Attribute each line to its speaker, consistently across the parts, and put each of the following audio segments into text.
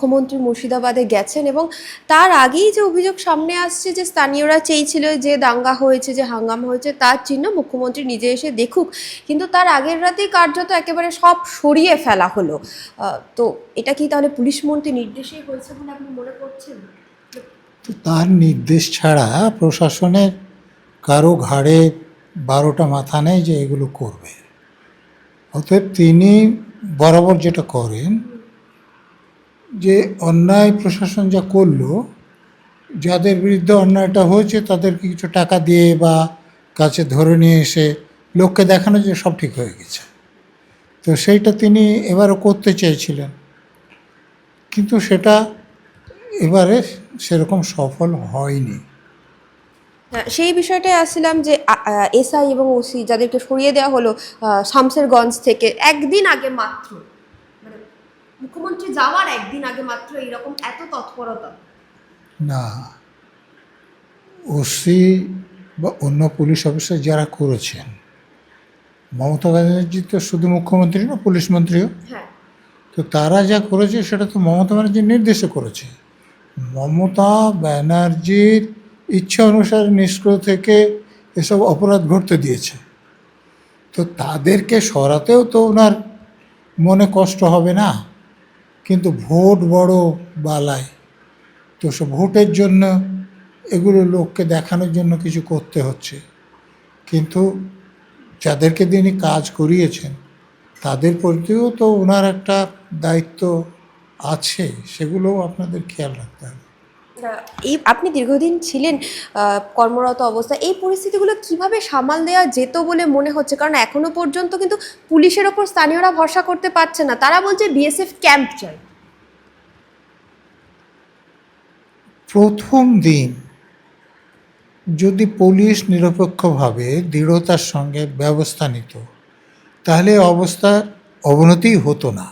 Speaker 1: মুখ্যমন্ত্রী মুর্শিদাবাদে গেছেন এবং তার আগেই যে অভিযোগ সামনে আসছে যে স্থানীয়রা চেয়েছিল যে দাঙ্গা হয়েছে, যে হাঙ্গামা হয়েছে, তার চিহ্ন মুখ্যমন্ত্রী নিজে এসে দেখুক। কিন্তু তার আগের রাতেই কার্যত একেবারে সব সরিয়ে ফেলা হলো। তো এটা কি তাহলে পুলিশ মন্ত্রী নির্দেশেই হয়েছে বলে আপনি মনে করছেন?
Speaker 2: তার নির্দেশ ছাড়া প্রশাসনের কারও ঘাড়ে বারোটা মাথা নেই যে এগুলো করবে। অতএব তিনি বরাবর যেটা করেন যে অন্যায় প্রশাসন যা করল যাদের বিরুদ্ধে অন্যায়টা হয়েছে তাদেরকে কিছু টাকা দিয়ে বা কাছে ধরে নিয়ে এসে লোককে দেখানো যে সব ঠিক হয়ে গেছে। তো সেইটা তিনি এবারও করতে চেয়েছিলেন। কিন্তু সেটা এবারে সেরকম সফল হয়নি।
Speaker 1: হ্যাঁ, সেই বিষয়টাই আসছিলাম যে এসআই এবং ওসি যাদেরকে সরিয়ে দেওয়া হলো শামসেরগঞ্জ থেকে একদিন আগে মাত্র। মুখ্যমন্ত্রী যাওয়ার একদিন আগে মাত্র এইরকম এত তৎপরতা?
Speaker 2: না। ওসি বা অন্য পুলিশ অফিসার যারা করেছেন মমতা ব্যানার্জি তো শুধু মুখ্যমন্ত্রী না পুলিশ মন্ত্রীও।
Speaker 1: হ্যাঁ।
Speaker 2: তো তারা যা করেছে সেটা তো মমতা ব্যানার্জির নির্দেশে করেছে। মমতা ব্যানার্জির ইচ্ছা অনুসারে নিষ্ক্রিয় থেকে এসব অপরাধ ঘটতে দিয়েছে। তো তাদেরকে সরাতেও তো ওনার মনে কষ্ট হবে না। কিন্তু ভোট বড় বালায় তো সে ভোটের জন্য এগুলো লোককে দেখানোর জন্য কিছু করতে হচ্ছে। কিন্তু যাদেরকে তিনি কাজ করিয়েছেন, তাদের প্রতিও তো ওনার একটা দায়িত্ব আছে, সেগুলোও আপনাদের খেয়াল রাখতে হবে।
Speaker 1: এই আপনি দীর্ঘদিন ছিলেন আহ, কর্মরত অবস্থা এই পরিস্থিতিগুলো কীভাবে সামাল দেওয়া যেত বলে মনে হচ্ছে? কারণ এখনও পর্যন্ত কিন্তু পুলিশের ওপর স্থানীয়রা ভরসা করতে পারছে না। তারা বলছে বিএসএফ ক্যাম্প চাই।
Speaker 2: প্রথম দিন যদি পুলিশ নিরপেক্ষভাবে দৃঢ়তার সঙ্গে ব্যবস্থা নিত তাহলে অবস্থার অবনতি হতো না।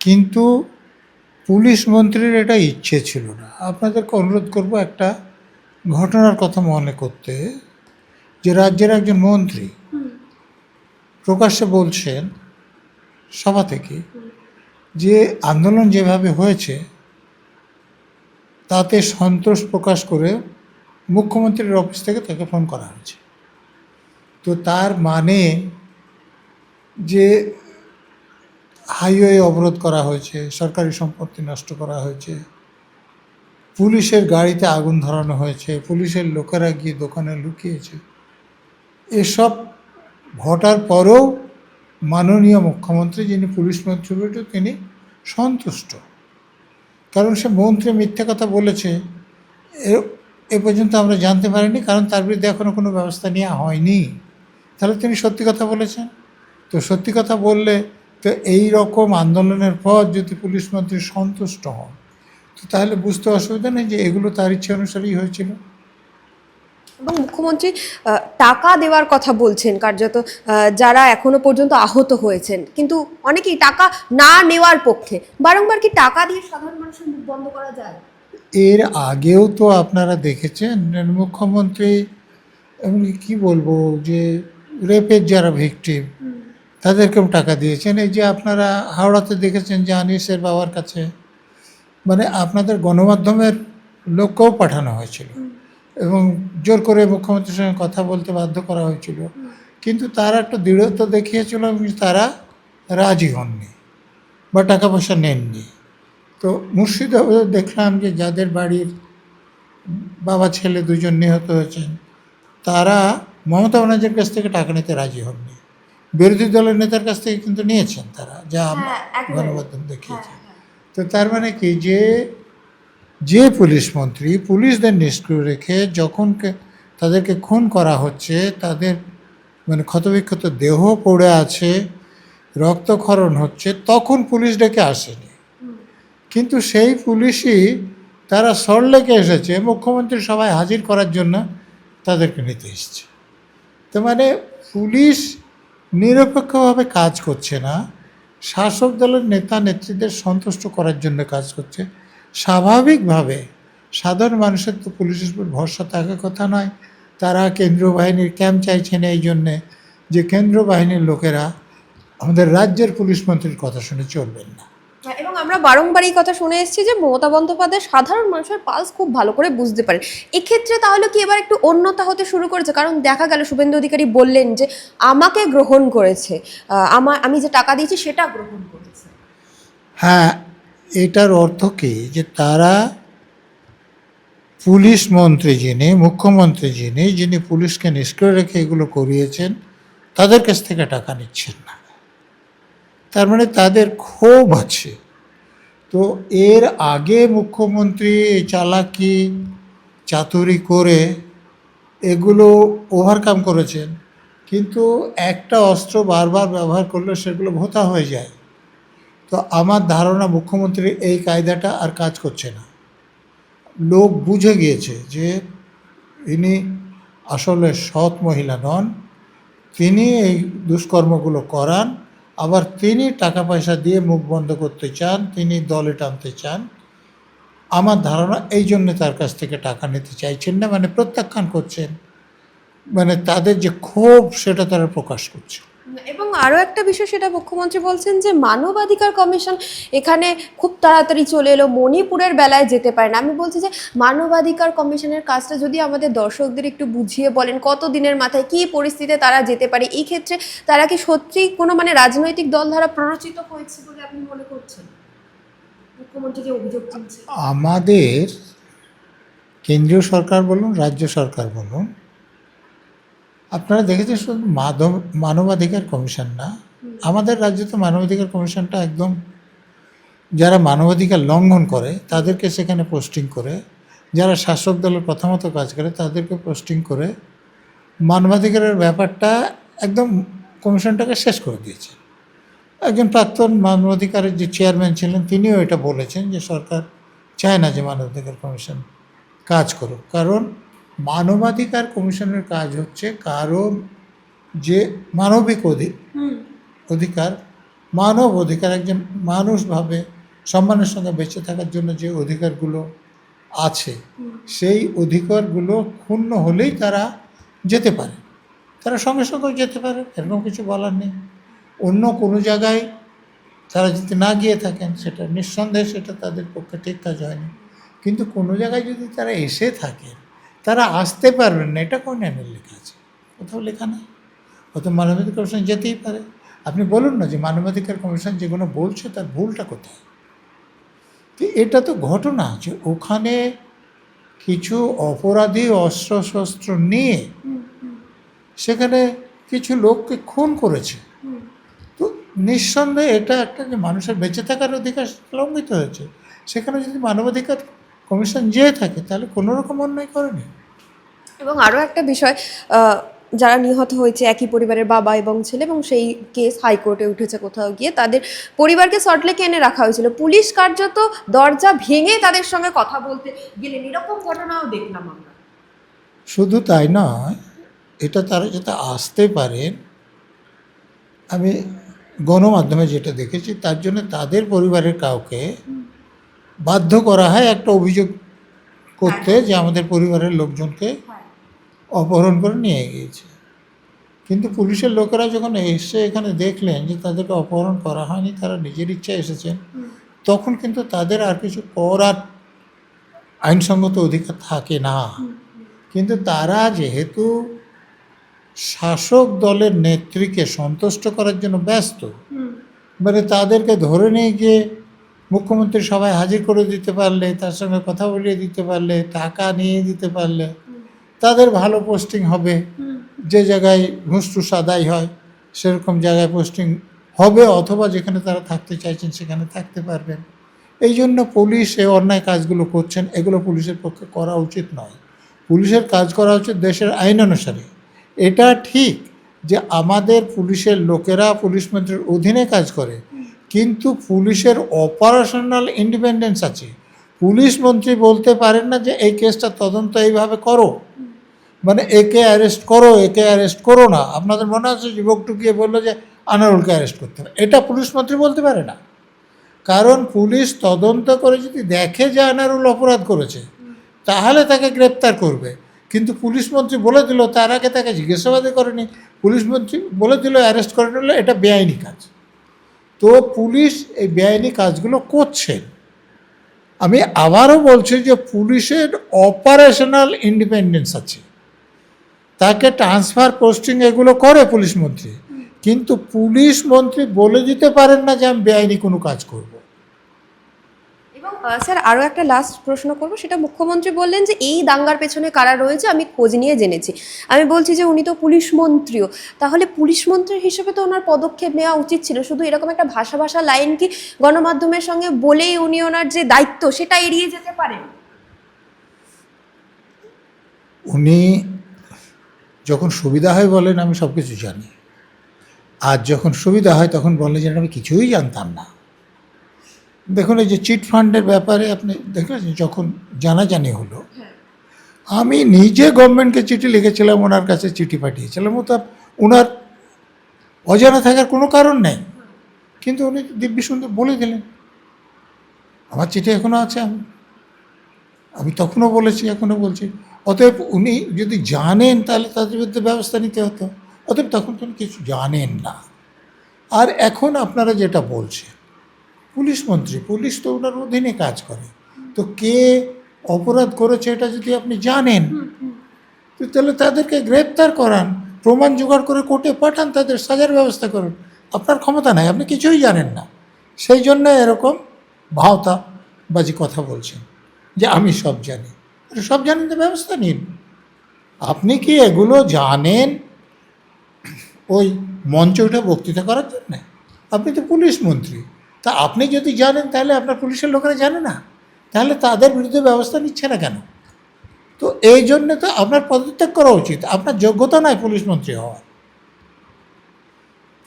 Speaker 2: কিন্তু পুলিশ মন্ত্রীর এটা ইচ্ছে ছিল না। আপনাদেরকে অনুরোধ করব একটা ঘটনার কথা মনে করতে যে রাজ্যের একজন মন্ত্রী প্রকাশ্যে বলছেন সভা থেকে যে আন্দোলন যেভাবে হয়েছে তাতে সন্তোষ প্রকাশ করে মুখ্যমন্ত্রীর অফিস থেকে তাকে ফোন করা হয়েছে। তো তার মানে যে হাইওয়ে অবরোধ করা হয়েছে, সরকারি সম্পত্তি নষ্ট করা হয়েছে। পুলিশের গাড়িতে আগুন ধরানো হয়েছে, পুলিশের লোকেরা গিয়ে দোকানে লুকিয়েছে। এসব ঘটার পরেও মাননীয় মুখ্যমন্ত্রী যিনি পুলিশ মন্ত্রী তিনি সন্তুষ্ট। কারণ সে মন্ত্রী মিথ্যে কথা বলেছে, এ পর্যন্ত আমরা জানতে পারিনি, কারণ তার বিরুদ্ধে এখনও কোনো ব্যবস্থা নেওয়া হয়নি। তাহলে তিনি সত্যি কথা বলেছেন? তো সত্যি কথা বললে তো এই রকম আন্দোলনের পর যদি পুলিশ মন্ত্রী সন্তুষ্ট হন তো তাহলে বুঝতে অসুবিধা নেই যে এগুলো তার ইচ্ছে অনুসারেই হয়েছিল।
Speaker 1: এবং মুখ্যমন্ত্রী টাকা দেওয়ার কথা বলছেন কার্যত যারা এখনও পর্যন্ত আহত হয়েছেন। কিন্তু অনেকেই টাকা না নেওয়ার পক্ষে। বারংবার কি টাকা দিয়ে সাধারণ মানুষের মুখ বন্ধ করা যায়?
Speaker 2: এর আগেও তো আপনারা দেখেছেন মুখ্যমন্ত্রী এমনি কি বলব যে রেপের যারা ভিকটিম তাদেরকেও টাকা দিয়েছেন। এই যে আপনারা হাওড়াতে দেখেছেন যে আনিসের বাবার কাছে মানে আপনাদের গণমাধ্যমের লোককেও পাঠানো হয়েছিল এবং জোর করে মুখ্যমন্ত্রীর সঙ্গে কথা বলতে বাধ্য করা হয়েছিল। কিন্তু তারা একটা দৃঢ়তা দেখিয়েছিল তারা রাজি হননি বা টাকা পয়সা নেননি। তো মুর্শিদাবাদে দেখলাম যে যাদের বাড়ির বাবা ছেলে দুজন নিহত হয়েছেন তারা মমতা ব্যানার্জির কাছ থেকে টাকা নিতে রাজি হননি। বিরোধী দলের নেতার কাছ থেকে কিন্তু নিয়েছেন তারা যা
Speaker 1: হ্যাঁ,
Speaker 2: গণমাধ্যম দেখিয়েছে। তো তার মানে কি যে যে পুলিশ মন্ত্রী পুলিশদের নিষ্ক্রিয় রেখে যখন তাদেরকে খুন করা হচ্ছে তাদের মানে ক্ষতবিক্ষত দেহ পড়ে আছে রক্তক্ষরণ হচ্ছে তখন পুলিশ ডেকে আসেনি। কিন্তু সেই পুলিশই তারা সরলেকে এসেছে মুখ্যমন্ত্রী সবাই হাজির করার জন্য তাদেরকে নিতে এসছে। তো মানে পুলিশ নিরপেক্ষভাবে কাজ করছে না। শাসক দলের নেতা নেত্রীদের সন্তুষ্ট করার জন্য কাজ করছে। স্বাভাবিকভাবে সাধারণ মানুষের তো পুলিশের উপর ভরসা থাকার কথা নয়। তারা কেন্দ্র বাহিনীর ক্যাম্প চাইছেন এই জন্যে যে কেন্দ্র বাহিনীর লোকেরা আমাদের রাজ্যের পুলিশ মন্ত্রীর কথা শুনে চলবেন না।
Speaker 1: আমরা বারংবার এই কথা শুনে এসেছি যে মমতা বন্দ্যোপাধ্যায় সাধারণ মানুষের পালস খুব ভালো করে বুঝতে পারেন। এক্ষেত্রে তাহলে কি এবার একটু অন্যতা হতে শুরু করেছে? কারণ দেখা গেল শুভেন্দু অধিকারী বললেন যে, আমাকে গ্রহণ করেছে। আমার আমি যে টাকা দিয়েছি সেটা গ্রহণ করেছে।
Speaker 2: হ্যাঁ এটার অর্থ কি? যে তারা পুলিশ মন্ত্রী যিনি, মুখ্যমন্ত্রী যিনি যিনি পুলিশকে নিষ্ক্রিয় রেখে এগুলো করিয়েছেন, তাদের কাছ থেকে টাকা নিচ্ছেন না। তার মানে তাদের ক্ষোভ আছে। তো এর আগে মুখ্যমন্ত্রী চালাকি, চাতুরি করে এগুলো ওভারকাম করেছেন। কিন্তু একটা অস্ত্র বারবার ব্যবহার করলে সেগুলো ভোতা হয়ে যায়। তো আমার ধারণা মুখ্যমন্ত্রীর এই কায়দাটা আর কাজ করছে না। লোক বুঝে গিয়েছে যে ইনি আসলে সৎ মহিলা নন, তিনি এই দুষ্কর্মগুলো করান আবার তিনি টাকা পয়সা দিয়ে মুখ বন্ধ করতে চান, তিনি দলে টানতে চান। আমার ধারণা এই জন্যে তার কাছ থেকে টাকা নিতে চাইছেন না মানে প্রত্যাখ্যান করছেন। মানে তাদের যে ক্ষোভ, সেটা তারা প্রকাশ করছে।
Speaker 1: এবং আরও একটা বিষয় সেটা মুখ্যমন্ত্রী বলছেন যে মানবাধিকার কমিশন এখানে খুব তাড়াতাড়ি চলে এলো, মণিপুরের বেলায় যেতে পারে না। আমি বলছি যে মানবাধিকার কমিশনের কাজটা যদি আমাদের দর্শকদের একটু বুঝিয়ে বলেন, কত দিনের মাথায় কী পরিস্থিতিতে তারা যেতে পারে? এই ক্ষেত্রে তারা কি সত্যি কোনো মানে রাজনৈতিক দল দ্বারা প্ররোচিত হয়েছে বলে আপনি মনে করছেন? মুখ্যমন্ত্রী যে অভিযোগ
Speaker 2: আমাদের কেন্দ্রীয় সরকার বলুন, রাজ্য সরকার বলুন আপনারা দেখেছেন শুধু মাধব, মানবাধিকার কমিশন না, আমাদের রাজ্যে তো মানবাধিকার কমিশনটা একদম যারা মানবাধিকার লঙ্ঘন করে, তাদেরকে সেখানে পোস্টিং করে, যারা শাসক দলের প্রথমত কাজ করে, তাদেরকে পোস্টিং করে, মানবাধিকারের ব্যাপারটা একদম কমিশনটাকে শেষ করে দিয়েছে। একজন প্রাক্তন মানবাধিকারের যে চেয়ারম্যান ছিলেন, তিনিও এটা বলেছেন যে সরকার চায় না যে মানবাধিকার কমিশন কাজ করুক। কারণ মানবাধিকার কমিশনের কাজ হচ্ছে কারণ যে মানবিক অধিক অধিকার মানব অধিকার একজন মানুষভাবে সম্মানের সঙ্গে বেঁচে থাকার জন্য যে অধিকারগুলো আছে সেই অধিকারগুলো ক্ষুণ্ণ হলেই তারা যেতে পারে। তারা সঙ্গে সঙ্গেও যেতে পারে এরকম কিছু বলার নেই। অন্য কোনো জায়গায় তারা যদি না গিয়ে থাকেন সেটা নিঃসন্দেহে সেটা তাদের পক্ষে ঠিক কাজ হয়নি। কিন্তু কোনো জায়গায় যদি তারা এসে থাকেন তারা আসতে পারবেন না। এটা কোন আইনের লেখা আছে? কোথাও লেখা নেই। হয়তো মানবাধিকার কমিশন যেতেই পারে। আপনি বলুন না যে মানবাধিকার কমিশন যেগুলো বলছে, তার ভুলটা কোথায়? তো এটা তো ঘটনা যে ওখানে কিছু অপরাধী অস্ত্র শস্ত্র নিয়ে সেখানে কিছু লোককে খুন করেছে। তো নিঃসন্দেহে এটা একটা যে মানুষের বেঁচে থাকার অধিকার লঙ্ঘিত হয়েছে। সেখানে যদি মানবাধিকার কমিশন যেয়ে থাকে তাহলে কোনো রকম অন্যায় করেনি।
Speaker 1: এবং আরও একটা বিষয় যারা নিহত হয়েছে একই পরিবারের বাবা এবং ছেলে এবং সেই কেস হাইকোর্টে উঠেছে কোথাও গিয়ে তাদের পরিবারকে সটলেকে এনে রাখা হয়েছিল। পুলিশ কার্যত দরজা ভেঙে তাদের সঙ্গে কথা বলতে গেলেন এরকম ঘটনাও দেখলাম আমরা।
Speaker 2: শুধু তাই নয় এটা তারা যাতে আসতে পারেন আমি গণমাধ্যমে যেটা দেখেছি তার জন্য তাদের পরিবারের কাউকে বাধ্য করা হয় একটা অভিযোগ করতে যে আমাদের পরিবারের লোকজনকে অপহরণ করে নিয়ে গিয়েছে। কিন্তু পুলিশের লোকেরা যখন এসে এখানে দেখলেন যে তাদেরকে অপহরণ করা হয়নি, তারা নিজের ইচ্ছা এসেছেন, তখন কিন্তু তাদের আর কিছু করার আইনসঙ্গত অধিকার থাকে না। কিন্তু তারা যেহেতু শাসক দলের নেত্রীকে সন্তুষ্ট করার জন্য ব্যস্ত মানে তাদেরকে ধরে নিয়ে গিয়ে মুখ্যমন্ত্রী সবাই হাজির করে দিতে পারলে তার সঙ্গে কথা বলিয়ে দিতে পারলে টাকা নিয়ে দিতে পারলে তাদের ভালো পোস্টিং হবে। যে জায়গায় ঘুষটুস আদায় হয় সেরকম জায়গায় পোস্টিং হবে অথবা যেখানে তারা থাকতে চাইছেন সেখানে থাকতে পারবেন। এই জন্য পুলিশ এই অন্যায় কাজগুলো করছেন এগুলো পুলিশের পক্ষে করা উচিত নয়। পুলিশের কাজ করা উচিত দেশের আইন অনুসারে। এটা ঠিক যে আমাদের পুলিশের লোকেরা পুলিশ মন্ত্রীর অধীনে কাজ করে কিন্তু পুলিশের অপারেশনাল ইন্ডিপেন্ডেন্স আছে। পুলিশ মন্ত্রী বলতে পারেন না যে, এই কেসটা তদন্ত এইভাবে করো। মানে একে অ্যারেস্ট করো, একে অ্যারেস্ট করো না। আপনাদের মনে আছে যুবকটু গিয়ে বলল যে, আনারুলকে অ্যারেস্ট করতে হবে। এটা পুলিশ মন্ত্রী বলতে পারে না। কারণ পুলিশ তদন্ত করে যদি দেখে যে আনারুল অপরাধ করেছে, তাহলে তাকে গ্রেপ্তার করবে। কিন্তু পুলিশ মন্ত্রী বলে দিল, তার আগে তাকে জিজ্ঞাসাবাদই করেনি। পুলিশ মন্ত্রী বলে দিল অ্যারেস্ট করে নিল এটা বেআইনি কাজ। তো পুলিশ এই বেআইনি কাজগুলো করছে। আমি আবারও বলছি যে পুলিশের অপারেশনাল ইন্ডিপেন্ডেন্স আছে। তাকে ট্রান্সফার পোস্টিং এগুলো করে পুলিশ মন্ত্রী। কিন্তু পুলিশ মন্ত্রী বলে দিতে পারেন না যে আমি বেআইনি কোনো কাজ করব।
Speaker 1: স্যার আরও একটা লাস্ট প্রশ্ন করব। সেটা মুখ্যমন্ত্রী বললেন যে, এই দাঙ্গার পেছনে কারা রয়েছে আমি খোঁজ নিয়ে জেনেছি। আমি বলছি যে, উনি তো পুলিশ মন্ত্রীও। তাহলে পুলিশ মন্ত্রী হিসেবে তো ওনার পদক্ষেপ নেওয়া উচিত ছিল। শুধু এরকম একটা ভাষা ভাষা লাইন কি গণমাধ্যমের সঙ্গে বলেই উনি ওনার যে দায়িত্ব, সেটা এড়িয়ে যেতে পারেন?
Speaker 2: উনি যখন সুবিধা হয় বলেন, আমি সব কিছু জানি। আর যখন সুবিধা হয়, তখন বলেন যে, আমি কিছুই জানতাম না। দেখুন, এই যে চিট ফান্ডের ব্যাপারে আপনি দেখেছেন যখন জানাজানি হলো, আমি নিজে গভর্নমেন্টকে চিঠি লিখেছিলাম, ওনার কাছে চিঠি পাঠিয়েছিলাম, ও তো ওনার অজানা থাকার কোনো কারণ নেই। কিন্তু উনি দিব্যি সুন্দর বলে দিলেন, আমার চিঠি এখনও আছে, আমি আমি তখনও বলেছি, এখনও বলছি। অতএব উনি যদি জানেন, তাহলে তাদের বিরুদ্ধে ব্যবস্থা নিতে হতো। অতএব তখন তো কিছু জানেন না। আর এখন আপনারা যেটা বলছেন পুলিশ মন্ত্রী পুলিশ তো ওনার অধীনে কাজ করে। তো কে অপরাধ করেছে এটা যদি আপনি জানেন তো তাহলে তাদেরকে গ্রেপ্তার করান প্রমাণ জোগাড় করে কোর্টে পাঠান তাদের সাজার ব্যবস্থা করুন। আপনার ক্ষমতা নাই আপনি কিছুই জানেন না। সেই জন্য এরকম ভাওতা বাজি কথা বলছেন যে আমি সব জানি। আরে সব জানেন তো ব্যবস্থা নিন। আপনি কি এগুলো জানেন? ওই মঞ্চে উঠে বক্তৃতা করার জন্য? আপনি তো পুলিশ মন্ত্রী। তা আপনি যদি জানেন, তাহলে আপনার পুলিশের লোকেরা জানে না। তাহলে তাদের বিরুদ্ধে ব্যবস্থা নিচ্ছে না কেন? তো এই জন্যে তো আপনার পদত্যাগ করা উচিত। আপনার যোগ্যতা নাই পুলিশ মন্ত্রী হওয়ার।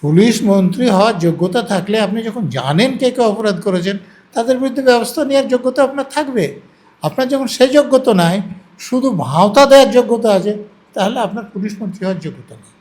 Speaker 2: পুলিশ মন্ত্রী হওয়ার যোগ্যতা থাকলে আপনি যখন জানেন কে কে অপরাধ করেছেন, তাদের বিরুদ্ধে ব্যবস্থা নেওয়ার যোগ্যতা আপনার থাকবে। আপনার যখন সে যোগ্যতা নাই, শুধু ভাওতা দেওয়ার যোগ্যতা আছে, তাহলে আপনার পুলিশ মন্ত্রী হওয়ার যোগ্যতা নেই।